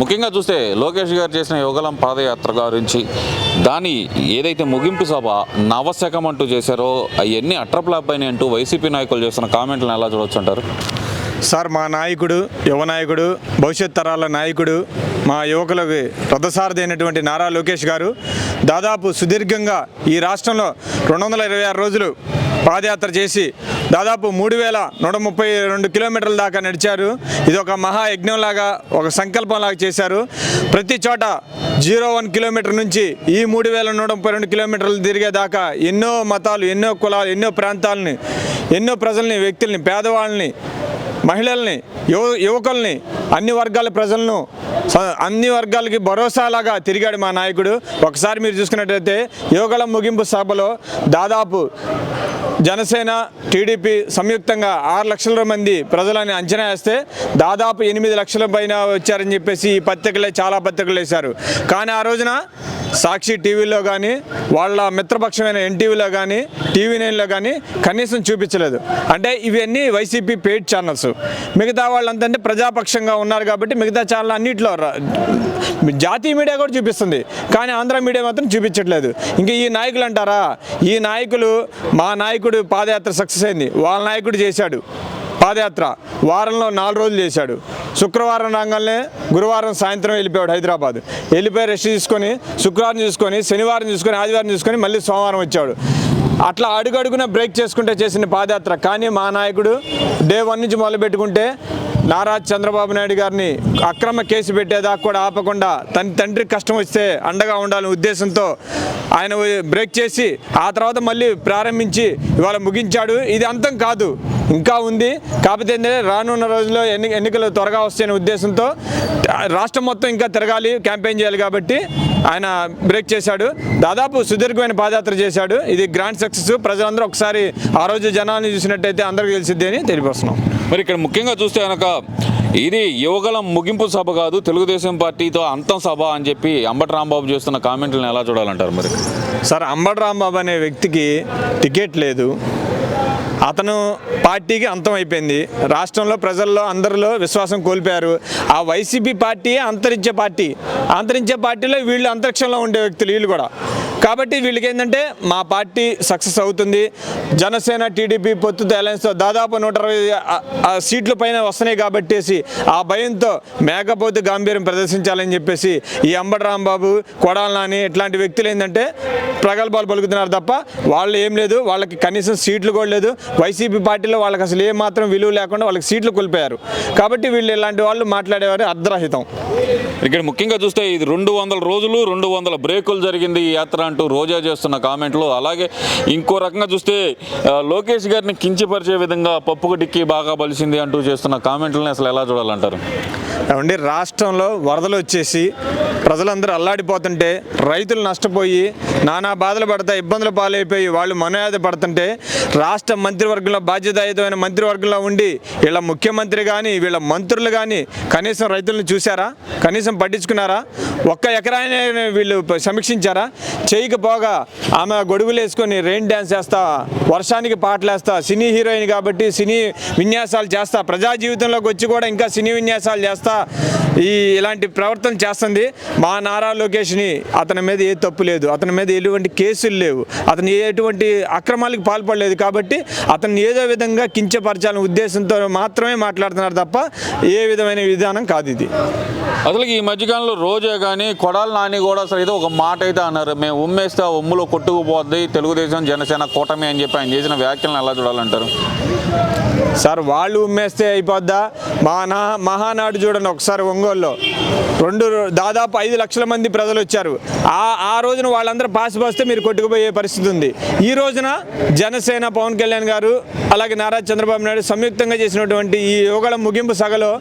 ముఖ్యంగా చూస్తే లోకేష్ గారు చేసిన యుగలం పాదయాత్ర గురించి దాని ఏదైతే ముగింపు సభ నవశకం అంటూ చేశారో అవన్నీ అట్రప్లాప్ అంటూ వైసీపీ నాయకులు చేస్తున్న కామెంట్లను ఎలా చూడొచ్చు అంటారు సార్ మా నాయకుడు యువ నాయకుడు భవిష్యత్ తరాల నాయకుడు మా యువకులకు రథసారథి అయినటువంటి నారా లోకేష్ గారు దాదాపు సుదీర్ఘంగా ఈ రాష్ట్రంలో రెండు వందల ఇరవై ఆరు రోజులు పాదయాత్ర చేసి దాదాపు మూడు వేల నూట ముప్పై రెండు కిలోమీటర్ల దాకా నడిచారు. ఇది ఒక మహా యజ్ఞంలాగా ఒక సంకల్పంలాగా చేశారు. ప్రతి చోట జీరో వన్ కిలోమీటర్ నుంచి ఈ మూడు వేల నూట ముప్పై రెండు కిలోమీటర్లు తిరిగేదాకా ఎన్నో మతాలు ఎన్నో కులాలు ఎన్నో ప్రాంతాలని ఎన్నో ప్రజల్ని వ్యక్తుల్ని పేదవాళ్ళని మహిళల్ని యువ యువకుల్ని అన్ని వర్గాల ప్రజలను స- అన్ని వర్గాలకి భరోసాలాగా తిరిగాడు మా నాయకుడు. ఒకసారి మీరు చూసుకున్నట్లయితే యువకుల ముగింపు సభలో దాదాపు జనసేన టీడీపీ సంయుక్తంగా ఆరు లక్షల మంది ప్రజలని అంచనా వేస్తే దాదాపు ఎనిమిది లక్షల పైన వచ్చారని చెప్పేసి ఈ పత్రికలే చాలా పత్రికలు వేశారు. కానీ ఆ రోజున సాక్షి టీవీలో కానీ వాళ్ళ మిత్రపక్షమైన ఎన్టీవీలో కానీ టీవీ నైన్లో కానీ కనీసం చూపించలేదు. అంటే ఇవన్నీ వైసీపీ పెయిడ్ ఛానల్స్ మిగతా వాళ్ళంతంటే ప్రజాపక్షంగా ఉన్నారు కాబట్టి మిగతా ఛానల్ అన్నింటిలో రా- జాతీయ మీడియా కూడా చూపిస్తుంది. కానీ ఆంధ్ర మీడియా మాత్రం చూపించట్లేదు. ఇంకా ఈ నాయకులు అంటారా? ఈ నాయకులు మా నాయకుడు పాదయాత్ర సక్సెస్ అయింది. వాళ్ళ నాయకుడు చేశాడు. పాదయాత్ర వారంలో నాలుగు రోజులు చేశాడు. శుక్రవారం రాగానే గురువారం సాయంత్రం వెళ్ళిపోయాడు హైదరాబాద్. వెళ్ళిపోయి రెస్ట్ తీసుకొని శుక్రవారం చూసుకొని శనివారం చూసుకొని ఆదివారం చూసుకొని మళ్ళీ సోమవారం వచ్చాడు. అట్లా అడుగడుగున బ్రేక్ చేసుకుంటే చేసిన పాదయాత్ర. కానీ మా నాయకుడు డే వన్ నుంచి మొదలు పెట్టుకుంటే నారా చంద్రబాబు నాయుడు గారిని అక్రమ కేసు పెట్టేదాకా కూడా ఆపకుండా తన తండ్రి కష్టం వస్తే అండగా ఉండాలనే ఉద్దేశంతో ఆయన బ్రేక్ చేసి ఆ తర్వాత మళ్ళీ ప్రారంభించి ఇవాళ ముగించాడు. ఇది అంతం కాదు. ఇంకా ఉంది. కాకపోతే ఏంటంటే రానున్న రోజుల్లో ఎన్ని ఎన్నికలు త్వరగా వస్తాయనే ఉద్దేశంతో రాష్ట్రం మొత్తం ఇంకా తిరగాలి క్యాంపెయిన్ చేయాలి కాబట్టి ఆయన బ్రేక్ చేశాడు. దాదాపు సుదీర్ఘమైన పాదయాత్ర చేశాడు. ఇది గ్రాండ్ సక్సెస్. ప్రజలందరూ ఒకసారి ఆ రోజు జనాన్ని చూసినట్టయితే అందరికీ తెలిసిద్ది అని తెలియపరుస్తున్నాం. మరి ఇక్కడ ముఖ్యంగా చూస్తే కనుక ఇది యువగలం ముగింపు సభ కాదు తెలుగుదేశం పార్టీతో అంతం సభ అని చెప్పి అంబటి రాంబాబు చేస్తున్న కామెంట్లను ఎలా చూడాలంటారు మరి? సార్ అంబటి రాంబాబు అనే వ్యక్తికి టికెట్ లేదు. అతను పార్టీకి అంతం అయిపోయింది. రాష్ట్రంలో ప్రజల్లో అందరిలో విశ్వాసం కోల్పోయారు. ఆ వైసీపీ పార్టీ అంతరించే పార్టీ. అంతరించే పార్టీలో వీళ్ళు అంతరిక్షంలో ఉండే వ్యక్తులు వీళ్ళు కూడా. కాబట్టి వీళ్ళకి ఏంటంటే మా పార్టీ సక్సెస్ అవుతుంది. జనసేన టీడీపీ పొత్తుతో అలయన్స్తో దాదాపు నూట అరవై ఆ- సీట్ల పైన వస్తున్నాయి కాబట్టేసి ఆ భయంతో మేకపోతే గాంభీర్యం ప్రదర్శించాలని చెప్పేసి ఈ అంబటి రాంబాబు కొడాల నాని ఇట్లాంటి వ్యక్తులు ఏంటంటే ప్రగల్భాలు పలుకుతున్నారు తప్ప వాళ్ళు ఏం లేదు. వాళ్ళకి కనీసం సీట్లు కూడా లేదు. వైసీపీ పార్టీలో వాళ్ళకి అసలు ఏ మాత్రం విలువ లేకుండా వాళ్ళకి సీట్లు కోల్పోయారు. కాబట్టి వీళ్ళు ఇలాంటి వాళ్ళు మాట్లాడేవారు అర్ధరహితం. ఇక్కడ ముఖ్యంగా చూస్తే ఇది రెండు వందల రోజులు రెండు వందల బ్రేకులు జరిగింది ఈ యాత్ర అంటూ రోజా చేస్తున్న కామెంట్లు. అలాగే ఇంకో రకంగా చూస్తే లోకేష్ గారిని కించపరిచే విధంగా పప్పుకు డిక్కి బాగా బలిసింది అంటూ చేస్తున్న కామెంట్లని అసలు ఎలా చూడాలంటారు? ఏమండి రాష్ట్రంలో వరదలు వచ్చేసి ప్రజలందరూ అల్లాడిపోతుంటే రైతులు నష్టపోయి నానా బాధలు పడతా ఇబ్బందులు పాలైపోయి వాళ్ళు మనోయాధ పడుతుంటే రాష్ట్ర మంత్రివర్గంలో బాధ్యతాయుతమైన మంత్రివర్గంలో ఉండి వీళ్ళ ముఖ్యమంత్రి కానీ వీళ్ళ మంత్రులు కానీ కనీసం రైతులను చూశారా? కనీసం పట్టించుకున్నారా? ఒక్క ఎకరాన్ని వీళ్ళు సమీక్షించారా? చేయకపోగా ఆమె గొడుగులు వేసుకొని రెయిన్ డ్యాన్స్ చేస్తా వర్షానికి పాటలు వేస్తా సినీ హీరోయిన్ కాబట్టి సినీ విన్యాసాలు చేస్తా ప్రజా జీవితంలోకి వచ్చి కూడా ఇంకా సినీ విన్యాసాలు చేస్తా ఈ ఇలాంటి ప్రవర్తన చేస్తుంది. మా నారా లోకేష్ని అతని మీద ఏ తప్పు లేదు. అతని మీద ఎటువంటి కేసులు లేవు. అతను ఎటువంటి అక్రమాలకు పాల్పడలేదు కాబట్టి అతన్ని ఏదో విధంగా కించపరచాలనే ఉద్దేశంతో మాత్రమే మాట్లాడుతున్నారు తప్ప ఏ విధమైన విధానం కాదు ఇది. అసలు ఈ మధ్యకాలంలో రోజే కానీ కొడాల నాని కూడా అసలు ఏదో ఒక మాట అయితే అన్నారు. మేము ఉమ్మేస్తే ఆ ఉమ్ములో కొట్టుకుపోద్ది తెలుగుదేశం జనసేన కూటమి అని చెప్పి ఆయన చేసిన వ్యాఖ్యలను ఎలా చూడాలంటారు? సార్ వాళ్ళు ఉమ్మేస్తే అయిపోద్దా? మా నా మహానాడు చూడండి ఒకసారి ఒంగోలులో. రెండు దాదాపు ఐదు లక్షల మంది ప్రజలు వచ్చారు. ఆ ఆ రోజున వాళ్ళందరూ పాస్ పోస్తే మీరు కొట్టుకుపోయే పరిస్థితి ఉంది. ఈ రోజున జనసేన పవన్ కళ్యాణ్ గారు అలాగే నారా చంద్రబాబు నాయుడు సంయుక్తంగా చేసినటువంటి ఈ యోగల ముగింపు సగలో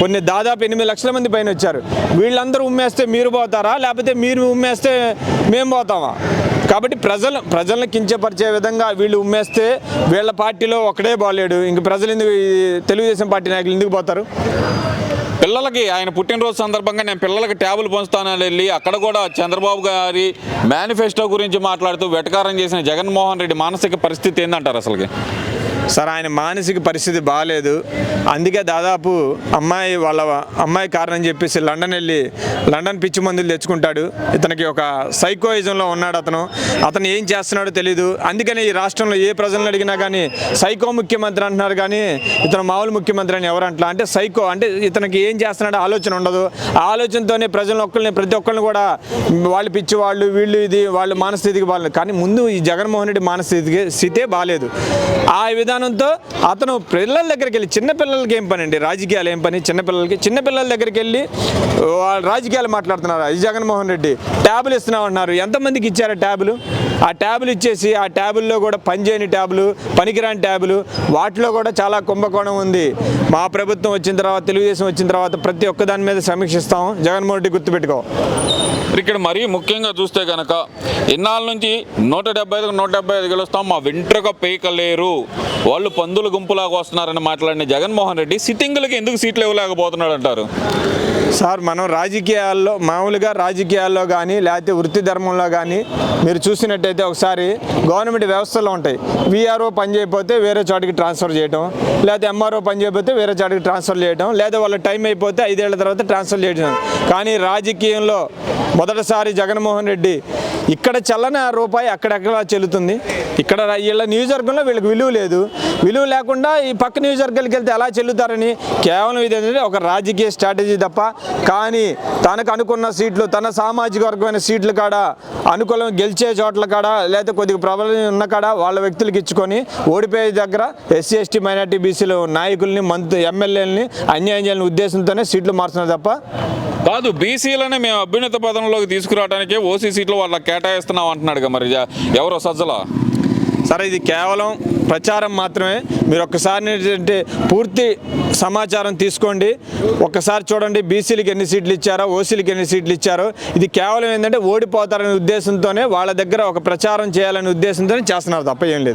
కొన్ని దాదాపు ఎనిమిది లక్షల మంది పైన వచ్చారు. వీళ్ళందరూ ఉమ్మేస్తే మీరు పోతారా? లేకపోతే మీరు ఉమ్మేస్తే మేము పోతామా? కాబట్టి ప్రజలు ప్రజలను కించపరిచే విధంగా వీళ్ళు ఉమ్మేస్తే వీళ్ళ పార్టీలో ఒకడే బాలేడు. ఇంక ప్రజలు ఎందుకు తెలుగుదేశం పార్టీ నాయకులు ఎందుకు పోతారు? పిల్లలకి ఆయన పుట్టినరోజు సందర్భంగా నేను పిల్లలకి ట్యాబులు పంచుతానని వెళ్ళి అక్కడ కూడా చంద్రబాబు గారి మేనిఫెస్టో గురించి మాట్లాడుతూ వెటకారం చేసిన జగన్మోహన్ రెడ్డి మానసిక పరిస్థితి ఏందంటారు అసలుకి? సార్ ఆయన మానసిక పరిస్థితి బాగాలేదు అందుకే దాదాపు అమ్మాయి వాళ్ళ అమ్మాయి కారణం చెప్పేసి లండన్ వెళ్ళి లండన్ పిచ్చి మందులు తెచ్చుకుంటాడు. ఇతనికి ఒక సైకోయిజంలో ఉన్నాడు అతను. అతను ఏం చేస్తున్నాడో తెలియదు అందుకని ఈ రాష్ట్రంలో ఏ ప్రజలను అడిగినా కానీ సైకో ముఖ్యమంత్రి అంటున్నారు కానీ ఇతను మామూలు ముఖ్యమంత్రి అని ఎవరు అంటలా? అంటే సైకో అంటే ఇతనికి ఏం చేస్తున్నాడో ఆలోచన ఉండదు. ఆ ఆలోచనతోనే ప్రజలను ఒక్కరిని ప్రతి ఒక్కరిని కూడా వాళ్ళు పిచ్చి వాళ్ళు వీళ్ళు ఇది వాళ్ళు మానస్థితికి బాగాలేదు కానీ ముందు ఈ జగన్మోహన్ రెడ్డి మానస్థితికి స్థితే బాగాలేదు ఆ విధంగా విధానంతో అతను పిల్లల దగ్గరికి వెళ్ళి చిన్నపిల్లలకి ఏం పని అండి? రాజకీయాలు ఏం పని? చిన్నపిల్లలకి చిన్నపిల్లల దగ్గరికి వెళ్ళి రాజకీయాలు మాట్లాడుతున్నారు. జగన్మోహన్ రెడ్డి. ట్యాబులు ఇస్తున్నామన్నారు ఎంతమందికి ఇచ్చారు ట్యాబులు? ఆ ట్యాబులు ఇచ్చేసి ఆ ట్యాబుల్లో కూడా పనిచేయని ట్యాబులు పనికిరాని ట్యాబులు వాటిలో కూడా చాలా కుంభకోణం ఉంది. మా ప్రభుత్వం వచ్చిన తర్వాత తెలుగుదేశం వచ్చిన తర్వాత ప్రతి ఒక్క దాని మీద సమీక్షిస్తాం. జగన్మోహన్ రెడ్డి గుర్తుపెట్టుకో. ఇక్కడ మరీ ముఖ్యంగా చూస్తే కనుక ఇన్నాళ్ళ నుంచి నూట డెబ్బై ఐదుకు నూట డెబ్బై ఐదు గెలుస్తాం మా వెంట్రుక పీకలేరు వాళ్ళు పందుల గుంపులాగా వస్తున్నారని మాట్లాడిన జగన్మోహన్ రెడ్డి సిట్టింగ్లకి ఎందుకు సీట్లు ఇవ్వలేకపోతున్నాడు అంటారు సార్ మనం రాజకీయాల్లో మామూలుగా రాజకీయాల్లో కానీ లేకపోతే వృత్తి ధర్మంలో కానీ మీరు చూసినట్టయితే ఒకసారి గవర్నమెంట్ వ్యవస్థలో ఉంటాయి. విఆర్ఓ పని చేయకపోతే వేరే చోటికి ట్రాన్స్ఫర్ చేయడం లేకపోతే ఎంఆర్ఓ పని చేయకపోతే వేరే చోటికి ట్రాన్స్ఫర్ చేయడం లేదా వాళ్ళ టైం అయిపోతే ఐదేళ్ళ తర్వాత ట్రాన్స్ఫర్ చేయడం కానీ రాజకీయంలో మొదటిసారి జగన్మోహన్ రెడ్డి ఇక్కడ చల్లని రూపాయి అక్కడెక్కడ చెల్లుతుంది. ఇక్కడ వీళ్ళ నియోజకవర్గంలో వీళ్ళకి విలువ లేదు. విలువ లేకుండా ఈ పక్క నియోజకవర్గాలకు వెళ్తే ఎలా చెల్లుతారని కేవలం ఇది ఒక రాజకీయ స్ట్రాటజీ తప్ప కానీ తనకు అనుకున్న సీట్లు తన సామాజిక వర్గమైన సీట్లు కాడ అనుకూలం గెలిచే చోట్ల కాడ లేదా కొద్దిగా ప్రబలం ఉన్న కాడ వాళ్ళ వ్యక్తులకు ఇచ్చుకొని ఓడిపోయే దగ్గర ఎస్సీ ఎస్టీ మైనార్టీ బీసీలు నాయకుల్ని మంత్రి ఎమ్మెల్యేలని అన్యాయం చేయాలని ఉద్దేశంతోనే సీట్లు మారుతున్నారు తప్ప? కాదు బీసీలని మేము అభ్యున్నత పదంలోకి తీసుకురావడానికి ఓసీ సీట్లు వాళ్ళకి కేటాయిస్తున్నాం అంటున్నాడు కదా మరి ఎవరో సజ్జల? సరే ఇది కేవలం ప్రచారం మాత్రమే. మీరు ఒక్కసారి ఏంటంటే పూర్తి సమాచారం తీసుకోండి. ఒక్కసారి చూడండి బీసీలకు ఎన్ని సీట్లు ఇచ్చారో ఓసీలకు ఎన్ని సీట్లు ఇచ్చారో. ఇది కేవలం ఏంటంటే ఓడిపోతారనే ఉద్దేశంతోనే వాళ్ళ దగ్గర ఒక ప్రచారం చేయాలనే ఉద్దేశంతోనే చేస్తున్నారు తప్ప ఏం లేదు.